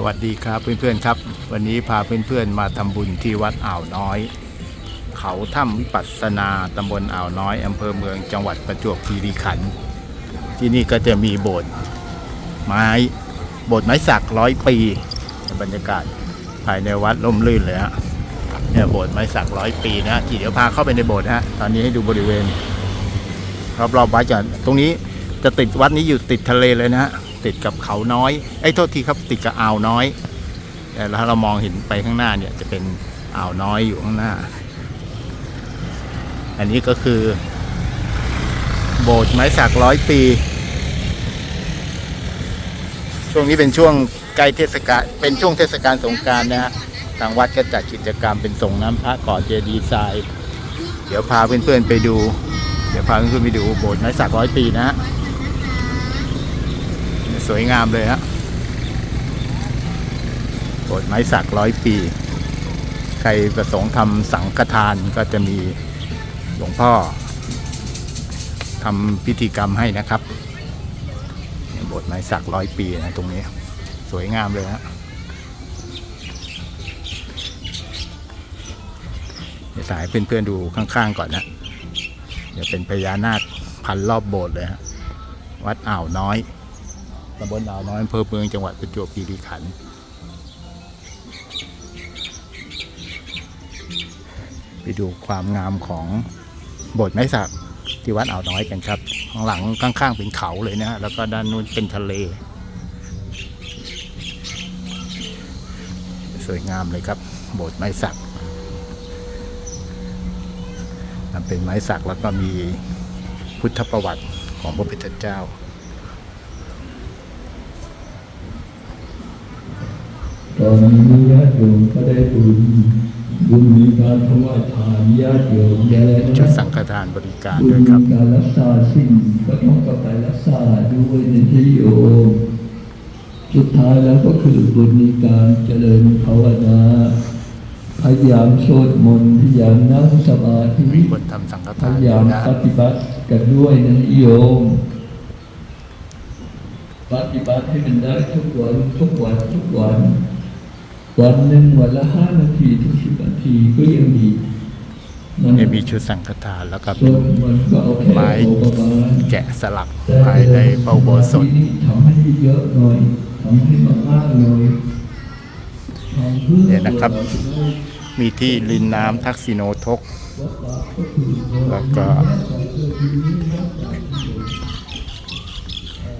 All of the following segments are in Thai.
สวัสดีครับเพื่อนๆครับ วันนี้พาเพื่อนๆมาทำบุญที่วัดอ่าวน้อย เขาถ้ำวิปัสสนาตำบลอ่าวน้อยอำเภอเมืองจังหวัดประจวบคีรีขันธ์ที่นี่ก็จะมีโบสถ์ไม้โบสถ์ไม้สักร้อยปีบรรยากาศภายในวัดร่มรื่นเลยฮะเนี่ยโบสถ์ไม้สักร้อยปีนะทีเดี๋ยวพาเข้าไปในโบสถ์ฮะตอนนี้ให้ดูบริเวณรอบๆวัดก่อนตรงนี้จะติดวัดนี้อยู่ติดทะเลเลยนะฮะ ติดกับเขาน้อยไอ้โทษทีครับติดกับอ่าวน้อยแต่ถ้าเรามองเห็นไปข้างหน้าเนี่ยจะเป็นอ่าวน้อยอยู่ข้างหน้า อันนี้ก็คือ โบสถ์ไม้สักร้อยปี ช่วงนี้เป็นช่วงใกล้เทศกาลเป็นช่วงเทศกาลสงการนะฮะทางวัดก็จัดกิจกรรมเป็นส่งน้ำพระก่อเจดีย์ทรายเดี๋ยวพาเพื่อนๆไปดู เดี๋ยวพาเพื่อนๆไปดูโบสถ์ไม้สักร้อยปีนะฮะ สวยงามเลยฮะโบสถ์ไม้สักร้อยปี ใครประสงค์ทำสังฆทานก็จะมีหลวงพ่อทำพิธีกรรมให้นะครับโบสถ์ไม้สักร้อยปีนะตรงนี้ สวยงามเลยฮะเดี๋ยวถ่ายเพื่อนๆดูข้างๆก่อนนะเดี๋ยวเป็นพญานาคพันรอบโบสถ์เลยฮะวัดอ่าวน้อย ตำบลอ่าวน้อยอำเภอเมืองจังหวัดประจวบคีรีขันธ์ไปดูความงามของโบสถ์ไม้สักที่วัดอ่าวน้อยกันครับข้างหลังข้างๆเป็นเขาเลยนะฮะแล้วก็ด้านนู้นเป็นทะเล สวยงามเลยครับ โบสถ์ไม้สักเป็นไม้สักแล้วก็มีพุทธประวัติของพระพุทธเจ้า ตอนนี้ญาติโยมก็ได้บุญบุญมีการถวายทานญาติโยมแล้วจุดสังฆทานบริการบุญด้วยครับมีการรักษาสิ่งก็ต้องกลับไปรักษาด้วยในที่โยมสุดท้ายแล้วก็คือบุญมีการเจริญภาวนาพยายามสวดมนต์พยายามนั่งสมาธิมีคนทำสังฆพทานยาอยู่ยามนะปฏิบัติกันด้วยนะโยมปฏิบัติให้มันได้ทุกวันทุกวันทุกวัน วันหนึ่งวันละห้านาทีถึงสิบนาทีก็ยังดีนะเนี่ยมีชุดสังฆทานแล้วก็ส่วนมันก็เอาแค่ไม้พอประมาณแกะสลักภายในพระอุโบสถที่นี่ทำให้เยอะหน่อยทำให้มากๆหน่อยทำเพื่อเนี่ยนะครับ มีที่รินน้ำทักษิโนทก แล้วก็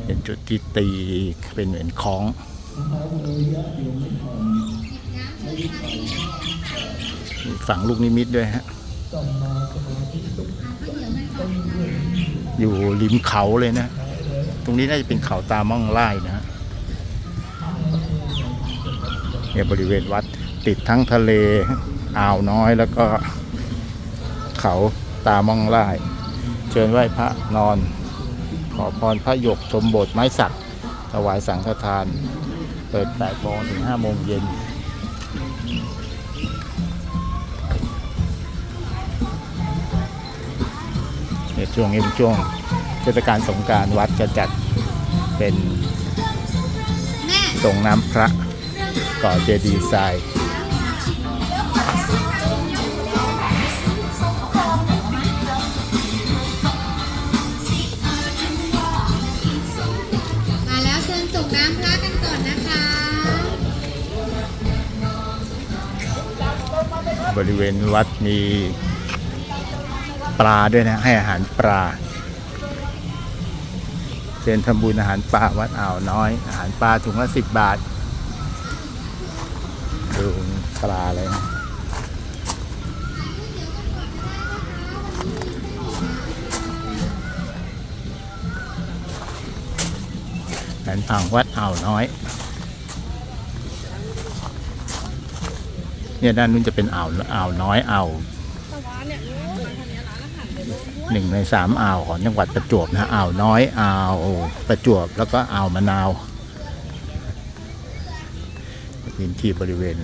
เป็นจุดที่ตีเป็นเหมือนคล้องมี ฝังลูกนิมิตด้วยฮะ อยู่ริมเขาเลยนะ ตรงนี้น่าจะเป็นเขาตาม่องไล่นะเนี่ยบริเวณวัดติดทั้งทะเล อ่าวน้อยแล้วก็เขาตาม่องไล่เชิญไหว้พระนอน ขอพรพระหยกชมโบสถ์ไม้สักถวายสังฆทาน เปิด8โมงถึง5โมงเย็น ในช่วงนี้เป็นช่วงเทศกาลสงกรารวัดจะจัดเป็นส่งน้ำพระก่อเจดีย์ทราย บริเวณวัดมีปลาด้วยนะ ให้อาหารปลาเชิญทำบุญอาหารปลาวัดอ่าวน้อย อาหารปลาถุงละสิบบาทดูปลาเลยนะแผนผังวัดอ่าวน้อย เนี่ยด้านนู้นจะเป็นอ่าวอ่าวน้อยอ่าวหนึ่งในสามอ่าวของจังหวัดประจวบนะอ่าวน้อยอ่าวประจวบแล้วก็อ่าวมะนาวพื้นที่บริเวณ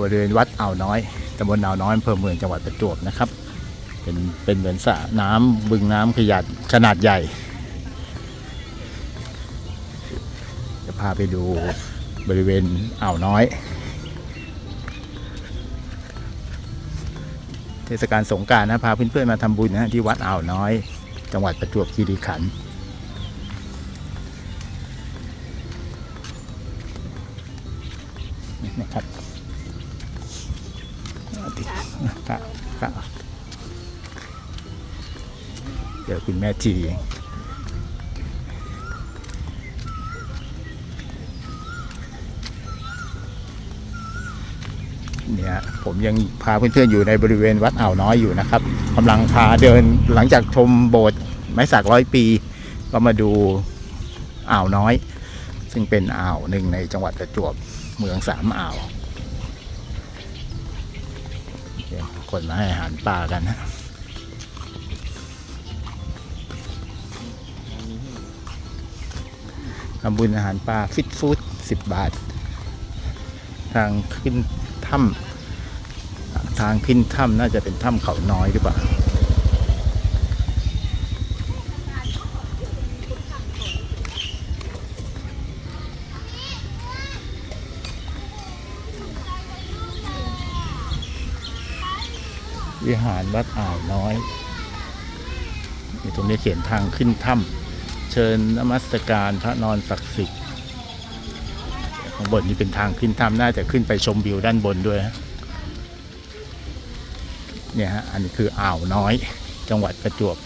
บริเวณวัดอ่าวน้อยตำบลอ่าวน้อยอำเภอเมืองจังหวัดประจวบนะครับ เป็นเป็นเหมือนสระน้ำบึงน้ำขยาดขนาดใหญ่จะพาไปดูบริเวณอ่าวน้อย เทศกาลสงการนะพาเพื่อนๆมาทำบุญนะที่วัดอ่าวน้อย จังหวัดประจวบคีรีขันธ์นะครับเดิครับครับเดี๋ยวคุณแม่จีเนี่ยผมยังพาเพื่อนๆอยู่ในบริเวณวัดอ่าวน้อยอยู่นะครับกำลังพาเดินหลังจากชมโบสถ์ไม้สักร้อยปี ก็มาดูอ่าวน้อย ซึ่งเป็นอ่าวหนึ่งในจังหวัดประจวบเมืองสามอ่าวเดี๋ยวคนมาให้อาหารปลากันนะทำบุญอาหารปลาฟิตฟู้ดสิบบาท ทางขึ้นถ้ำ ทางขึ้นถ้ำน่าจะเป็นถ้ำเขาน้อยหรือเปล่าวิหารวัดอ่าวน้อยนี่ตรงนี้เขียนทางขึ้นถ้ำเชิญนมัสการพระนอนศักดิ์สิทธิ์ข้างบนนี้เป็นทางขึ้นถ้ำน่าจะขึ้นไปชมวิวด้านบนด้วยฮะ เนี่ยฮะ อันนี้คืออ่าวน้อย จังหวัดประจวบ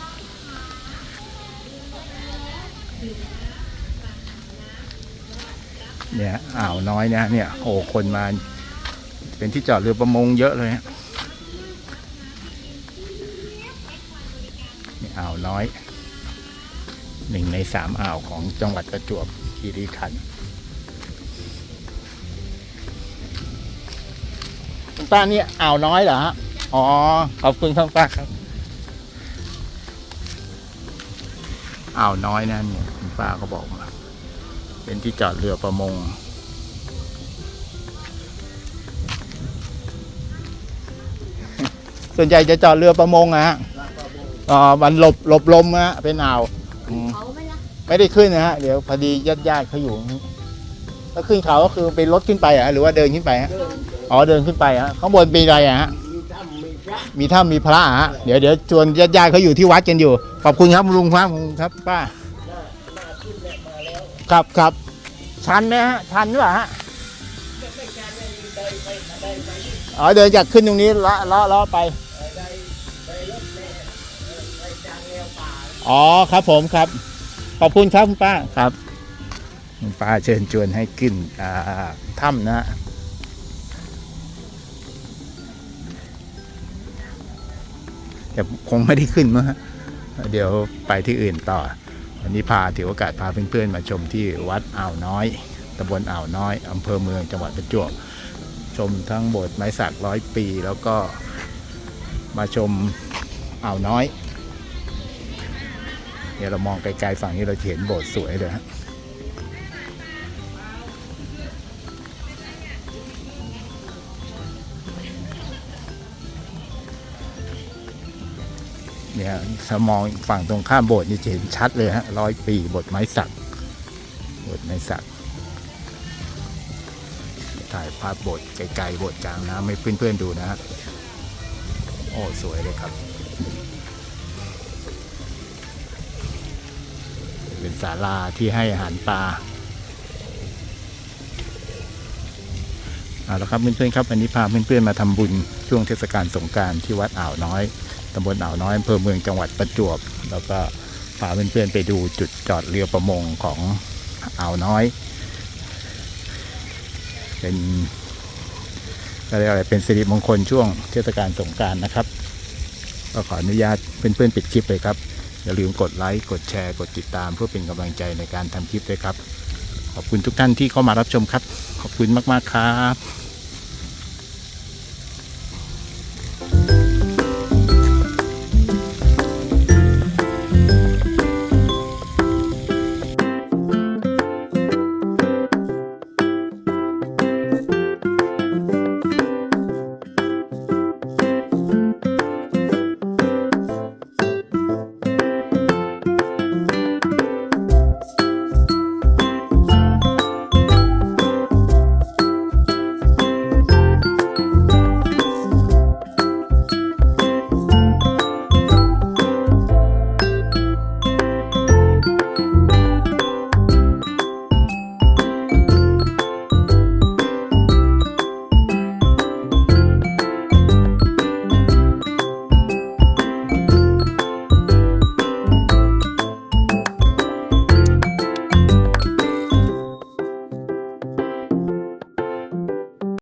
เนี่ยอ่าวน้อยเนี่ยเนี่ยโอ้คนมา เป็นที่จอดเรือประมงเยอะเลยฮะนี่อ่าวน้อยหนึ่งในสามอ่าวของจังหวัดประจวบคีรีขันธ์คุณป้านี่อ่าวน้อยเหรอฮะ อ๋อ ขอบคุณครับป้าครับอ่าวน้อยนะเนี่ยคุณป้าก็บอกมา เป็นที่จอดเรือประมง ส่วนใหญ่จะจอดเรือประมงอะฮะอ่ามันหลบหลบลมนะฮะเป็นอ่าวอืมเขาไม่ละไม่ได้ขึ้นนะฮะ เดี๋ยวพอดีญาติญาติๆเขาอยู่ถ้าขึ้นเขาก็คือเป็นรถขึ้นไปอะหรือว่าเดินขึ้นไปฮะ อ๋อเดินขึ้นไปฮะข้างบนมีอะไรอะฮะ มี มีถ้ำมีพระฮะเดี๋ยวเดี๋ยวชวนญาติญาติๆเขาอยู่ที่วัดกันอยู่ ขอบคุณครับลุงครับคุณครับป้าครับครับชันไหมฮะชันหรือเปล่าฮะอ๋อเดินจากขึ้นตรงนี้ลาะลาะละไปอ๋อครับผมครับ ขอบคุณครับคุณป้าครับ คุณป้าเชิญชวนให้ขึ้นอ่าถ้ำนะฮะ แต่คงไม่ได้ขึ้นมั้งฮะเดี๋ยวไปที่อื่นต่อ วันนี้พาถือโอกาสพาเพื่อนๆมาชมที่วัดอ่าวน้อยตำบลอ่าวน้อยอำเภอเมืองจังหวัดประจวบชมทั้งโบสถ์ไม้สักร้อยปี แล้วก็มาชมอ่าวน้อยเนี่ยเรามองไกลๆฝั่งนี้เราเห็นโบสถ์สวยเลยฮะ เนี่ยถ้ามองฝั่งตรงข้ามโบสถ์นี่จะเห็นชัดเลยฮะร้อยปีโบสถ์ไม้สักโบสถ์ไม้สักถ่ายภาพโบสถ์ไกลๆโบสถ์กลางน้ำให้เพื่อนๆดูนะฮะโอ้สวยเลยครับ เป็นศาลาที่ให้อาหารปลาเอาละครับเพื่อนๆครับวันนี้พาเพื่อนๆมาทำบุญช่วงเทศกาลสงการที่วัดอ่าวน้อย ตำบลอ่าวน้อยอำเภอเมืองจังหวัดประจวบ แล้วก็พาเพื่อนๆไปดูจุดจอดเรือประมงของอ่าวน้อย เป็นเรียกอะไรเป็นสิริมงคลช่วงเทศกาลสงการนะครับ ก็ขออนุญาตเพื่อนๆปิดคลิปเลยครับ อย่าลืมกดไลค์ กดแชร์ กดติดตาม เพื่อเป็นกำลังใจในการทำคลิปด้วยครับ ขอบคุณทุกท่านที่เข้ามารับชมครับ ขอบคุณมากๆครับ